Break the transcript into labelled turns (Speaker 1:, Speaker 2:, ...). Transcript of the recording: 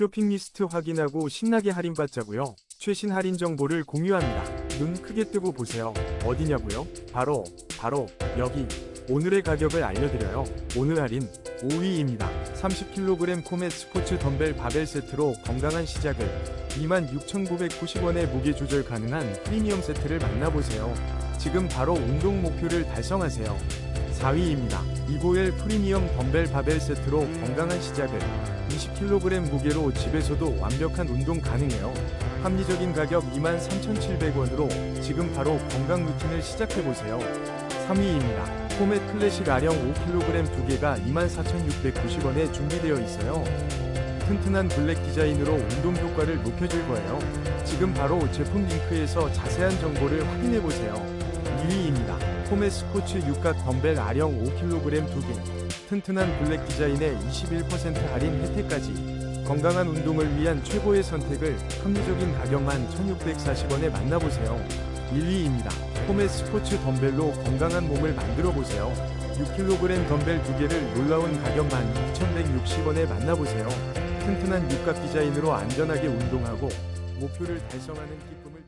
Speaker 1: 쇼핑 리스트 확인하고 신나게 할인받자고요. 최신 할인 정보를 공유합니다. 눈 크게 뜨고 보세요. 어디냐고요? 바로 바로 여기. 오늘의 가격을 알려드려요. 오늘 할인 5위입니다. 30kg 코멧 스포츠 덤벨 바벨 세트로 건강한 시작을 26,990원에 무게 조절 가능한 프리미엄 세트를 만나보세요. 지금 바로 운동 목표를 달성하세요. 4위입니다. 이고엘 프리미엄 덤벨 바벨 세트로 건강한 시작을 20kg 무게로 집에서도 완벽한 운동 가능해요. 합리적인 가격 23,700원으로 지금 바로 건강 루틴을 시작해보세요. 3위입니다. 포맷 클래식 아령 5kg 2개가 24,690원에 준비되어 있어요. 튼튼한 블랙 디자인으로 운동 효과를 높여줄 거예요. 지금 바로 제품 링크에서 자세한 정보를 확인해보세요. 2위입니다. 포맷 스포츠 육각 덤벨 아령 5kg 2개. 튼튼한 블랙 디자인에 21% 할인 혜택까지. 건강한 운동을 위한 최고의 선택을 합리적인 가격만 1,640원에 만나보세요. 1위입니다. 포맷 스포츠 덤벨로 건강한 몸을 만들어 보세요. 6kg 덤벨 2개를 놀라운 가격만 2,160원에 만나보세요. 튼튼한 육각 디자인으로 안전하게 운동하고 목표를 달성하는 기쁨을